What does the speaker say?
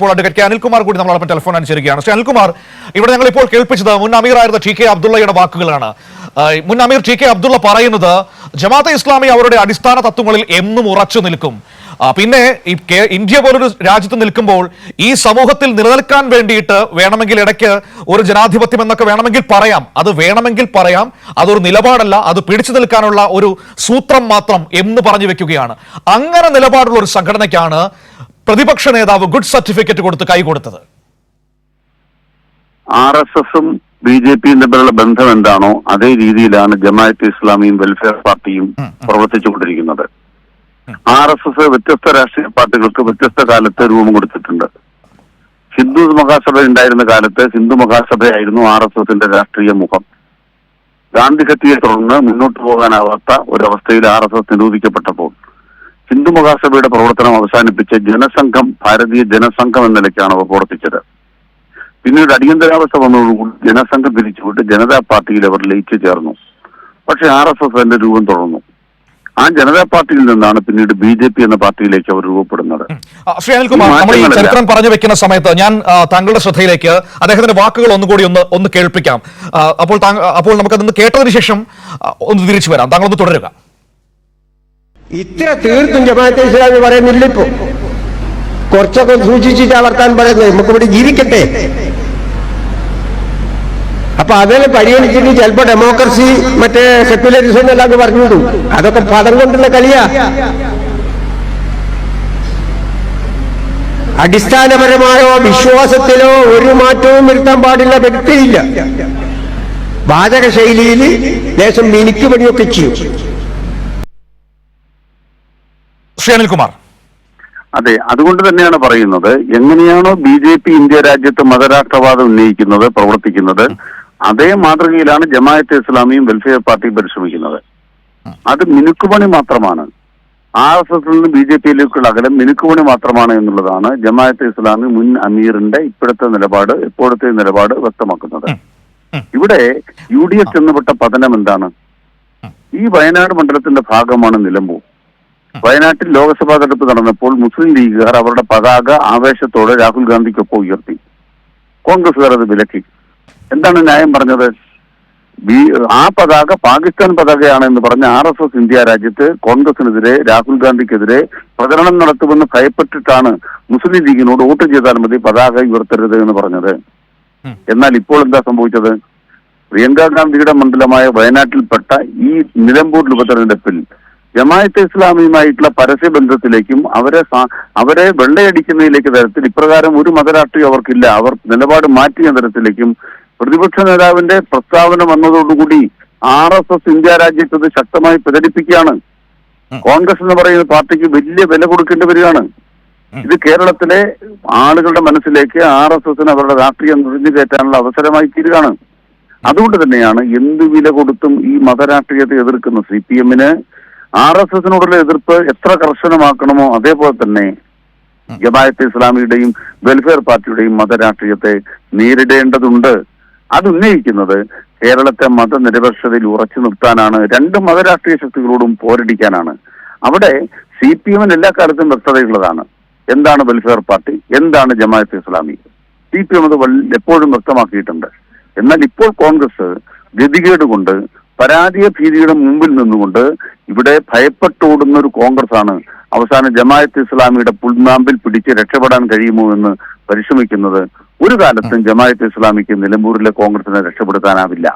ഇപ്പോൾ advocate K Anilkumar കൂടി നമ്മളോടൊപ്പം ടെലിഫോൺ അനുസരിക്കുകയാണ്. ശ്രീ അനിൽകുമാർ ഇവിടെ ഞങ്ങൾ ഇപ്പോൾ കേൾപ്പിച്ചത് മുൻ അമീറായിരുന്ന ടി കെ അബ്ദുള്ളയുടെ വാക്കുകളാണ്. മുൻ അമീർ ടി കെ അബ്ദുള്ള പറയുന്നത് ജമാഅത്തെ ഇസ്ലാമി അവരുടെ അടിസ്ഥാന തത്വങ്ങളിൽ എന്നും ഉറച്ചു നിൽക്കും. പിന്നെ ഈ ഇന്ത്യ പോലൊരു രാജ്യത്ത് നിൽക്കുമ്പോൾ ഈ സമൂഹത്തിൽ നിലനിൽക്കാൻ വേണ്ടിയിട്ട് വേണമെങ്കിൽ ഇടയ്ക്ക് ഒരു ജനാധിപത്യം എന്നൊക്കെ വേണമെങ്കിൽ പറയാം. അത് വേണമെങ്കിൽ പറയാം. അതൊരു നിലപാടല്ല. അത് പിടിച്ചു നിൽക്കാനുള്ള ഒരു സൂത്രം മാത്രം എന്ന് പറഞ്ഞു വെക്കുകയാണ്. അങ്ങനെ നിലപാടുള്ള ഒരു സംഘടനയ്ക്കാണ് പ്രതിപക്ഷ നേതാവ് ഗുഡ് സർട്ടിഫിക്കറ്റ് കൊടുത്ത് കൈ കൊടുത്തത്. ആർ എസ് എസും ബി ജെ പിയും തമ്മിലുള്ള ബന്ധം എന്താണോ അതേ രീതിയിലാണ് ജമാഅത്ത് ഇസ്ലാമിയും വെൽഫെയർ പാർട്ടിയും പ്രവർത്തിച്ചുകൊണ്ടിരിക്കുന്നത്. ആർ എസ് എസ് വ്യത്യസ്ത രാഷ്ട്രീയ പാർട്ടികൾക്ക് വ്യത്യസ്ത കാലത്ത് രൂപം കൊടുത്തിട്ടുണ്ട്. ഹിന്ദു മഹാസഭ ഉണ്ടായിരുന്ന കാലത്ത് ഹിന്ദു മഹാസഭയായിരുന്നു ആർ എസ് എസിന്റെ രാഷ്ട്രീയ മുഖം. ഗാന്ധി ഹത്യയെ തുടർന്ന് മുന്നോട്ട് പോകാനാവാത്ത ഒരവസ്ഥയിൽ ആർ എസ് എസ് നിരോധിക്കപ്പെട്ടപ്പോൾ ഹിന്ദു മഹാസഭയുടെ പ്രവർത്തനം അവസാനിപ്പിച്ച് ജനസംഘം ഭാരതീയ ജനസംഘം എന്ന നിലയ്ക്കാണ് അവർ പ്രവർത്തിച്ചത്. പിന്നീട് അടിയന്തരാവസ്ഥ വന്നതോടുകൂടി ജനസംഘം പിരിച്ചുവിട്ട് ജനതാ പാർട്ടിയിൽ അവർ ലയിച്ചു ചേർന്നു. പക്ഷെ ആർ എസ് എസ് അതിന്റെ രൂപം തുടർന്നു. ആ ജനതാ പാർട്ടിയിൽ നിന്നാണ് പിന്നീട് ബി ജെ പി എന്ന പാർട്ടിയിലേക്ക് അവർ രൂപപ്പെടുന്നത്. ശ്രീ അനിൽകുമാർ നമ്മൾ ഈ ചരിത്രം പറഞ്ഞു വെക്കുന്ന സമയത്ത് ഞാൻ താങ്കളുടെ ശ്രദ്ധയിലേക്ക് അദ്ദേഹത്തിന്റെ വാക്കുകൾ ഒന്നുകൂടി ഒന്ന് ഒന്ന് കേൾപ്പിക്കാം. അപ്പോൾ അപ്പോൾ നമുക്ക് അപ്പോൾ നമുക്കതൊന്ന് കേട്ടതിന് ശേഷം ഒന്ന് തിരിച്ചു വരാം. താങ്കൾ ഒന്ന് തുടരുക. ഇത്ര തീർത്തും ജമാഅത്തെ ഇസ്ലാമി പറയുന്നില്ല ഇപ്പോ. കുറച്ചൊക്കെ സൂക്ഷിച്ചിട്ടാ വർത്താൻ പറയുന്നത് നമുക്കിവിടെ ജീവിക്കട്ടെ. അപ്പൊ അതിനെ പരിഗണിച്ചിട്ട് ചിലപ്പോ ഡെമോക്രസി മറ്റേ സെക്യുലറിസം എന്നെല്ലാം പറഞ്ഞിട്ടു അതൊക്കെ പദം കൊണ്ടുള്ള കളിയാ. അടിസ്ഥാനപരമായോ വിശ്വാസത്തിലോ ഒരു മാറ്റവും വരുത്താൻ പാടില്ല വ്യക്തിയില്ല വാചക ശൈലിയിൽ ദേശം മിനിക്ക് പണിയൊക്കെ ചെയ്യും. ശ്രീ അനിൽകുമാർ അതെ അതുകൊണ്ട് തന്നെയാണ് പറയുന്നത് എങ്ങനെയാണോ ബി ജെ പി ഇന്ത്യ രാജ്യത്ത് മതരാഷ്ട്രവാദം ഉന്നയിക്കുന്നത് പ്രവർത്തിക്കുന്നത് അതേ മാതൃകയിലാണ് ജമായത്ത് ഇസ്ലാമിയും വെൽഫെയർ പാർട്ടിയും പരിശ്രമിക്കുന്നത്. അത് മിനുക്കുപണി മാത്രമാണ്. ആർ എസ് എസിൽ നിന്ന് ബി ജെ പിയിലേക്കുള്ള അകലം മിനുക്കുപണി മാത്രമാണ് എന്നുള്ളതാണ് ജമായത്ത് ഇസ്ലാമി മുൻ അമീറിന്റെ ഇപ്പോഴത്തെ നിലപാട് ഇപ്പോഴത്തെ നിലപാട് വ്യക്തമാക്കുന്നത്. ഇവിടെ യു ഡി എഫ് ചെന്നപ്പെട്ട പതനം എന്താണ്? ഈ വയനാട് മണ്ഡലത്തിന്റെ ഭാഗമാണ് നിലമ്പൂർ. വയനാട്ടിൽ ലോക്സഭാ തെരഞ്ഞെടുപ്പ് നടന്നപ്പോൾ മുസ്ലിം ലീഗുകാർ അവരുടെ പതാക ആവേശത്തോടെ രാഹുൽ ഗാന്ധിക്കൊപ്പം ഉയർത്തി. കോൺഗ്രസുകാർ അത് വിലക്കി. എന്താണ് ന്യായം പറഞ്ഞത്? ആ പതാക പാകിസ്ഥാൻ പതാകയാണെന്ന് പറഞ്ഞ ആർ എസ് എസ് ഇന്ത്യ രാജ്യത്ത് കോൺഗ്രസിനെതിരെ രാഹുൽ ഗാന്ധിക്കെതിരെ പ്രചരണം നടത്തുമെന്ന് ഭയപ്പെട്ടിട്ടാണ് മുസ്ലിം ലീഗിനോട് വോട്ട് ചെയ്താൽ മതി പതാക ഉയർത്തരുത് എന്ന് പറഞ്ഞത്. എന്നാൽ ഇപ്പോൾ എന്താ സംഭവിച്ചത്? പ്രിയങ്ക ഗാന്ധിയുടെ മണ്ഡലമായ വയനാട്ടിൽപ്പെട്ട ഈ നിലമ്പൂർ ഉപതെരഞ്ഞെടുപ്പിൽ ജമാഅത്തെ ഇസ്ലാമിയുമായിട്ടുള്ള പരസ്യ ബന്ധത്തിലേക്കും അവരെ അവരെ വെള്ളയടിക്കുന്നതിലേക്ക് തരത്തിൽ ഇപ്രകാരം ഒരു മതരാഷ്ട്രീയം അവർക്കില്ല. അവർ നിലപാട് മാറ്റിയ തരത്തിലേക്കും പ്രതിപക്ഷ നേതാവിന്റെ പ്രസ്താവന വന്നതോടുകൂടി ആർ എസ് എസ് ഇന്ത്യ രാജ്യത്ത് അത് ശക്തമായി പ്രചരിപ്പിക്കുകയാണ്. കോൺഗ്രസ് എന്ന് പറയുന്ന പാർട്ടിക്ക് വലിയ വില കൊടുക്കേണ്ടി വരികയാണ്. ഇത് കേരളത്തിലെ ആളുകളുടെ മനസ്സിലേക്ക് ആർ എസ് എസിന് അവരുടെ രാഷ്ട്രീയം നുഴഞ്ഞു കയറ്റാനുള്ള അവസരമായി തീരുകയാണ്. അതുകൊണ്ട് തന്നെയാണ് എന്ത് വില കൊടുത്തും ഈ മതരാഷ്ട്രീയത്തെ എതിർക്കുന്ന സി പി എമ്മിന് ആർ എസ് എസിനോടുള്ള എതിർപ്പ് എത്ര കർശനമാക്കണമോ അതേപോലെ തന്നെ ജമാഅത്തെ ഇസ്ലാമിയുടെയും വെൽഫെയർ പാർട്ടിയുടെയും മതരാഷ്ട്രീയത്തെ നേരിടേണ്ടതുണ്ട്. അത് ഉന്നയിക്കുന്നത് കേരളത്തെ മതനിരപേക്ഷതയിൽ ഉറച്ചു നിർത്താനാണ് രണ്ട് മതരാഷ്ട്രീയ ശക്തികളോടും പോരടിക്കാനാണ്. അവിടെ സി പി എമ്മിന് എല്ലാ കാലത്തും വ്യക്തതയുള്ളതാണ്. എന്താണ് വെൽഫെയർ പാർട്ടി? എന്താണ് Jamaat Islami? C P M അത് എപ്പോഴും വ്യക്തമാക്കിയിട്ടുണ്ട്. എന്നാൽ ഇപ്പോൾ കോൺഗ്രസ് ഗതികേട് കൊണ്ട് പരാതിയ ഭീതിയുടെ മുമ്പിൽ നിന്നുകൊണ്ട് ഇവിടെ ഭയപ്പെട്ടോടുന്ന ഒരു കോൺഗ്രസ് ആണ് അവസാനം ജമാഅത്ത് ഇസ്ലാമിയുടെ പുൽനാമ്പിൽ പിടിച്ച് രക്ഷപ്പെടാൻ കഴിയുമോ എന്ന് പരിശ്രമിക്കുന്നത് ഒരു കാലത്തും ജമാഅത്ത് ഇസ്ലാമിക്ക് നിലമ്പൂരിലെ കോൺഗ്രസിനെ രക്ഷപ്പെടുത്താനാവില്ല.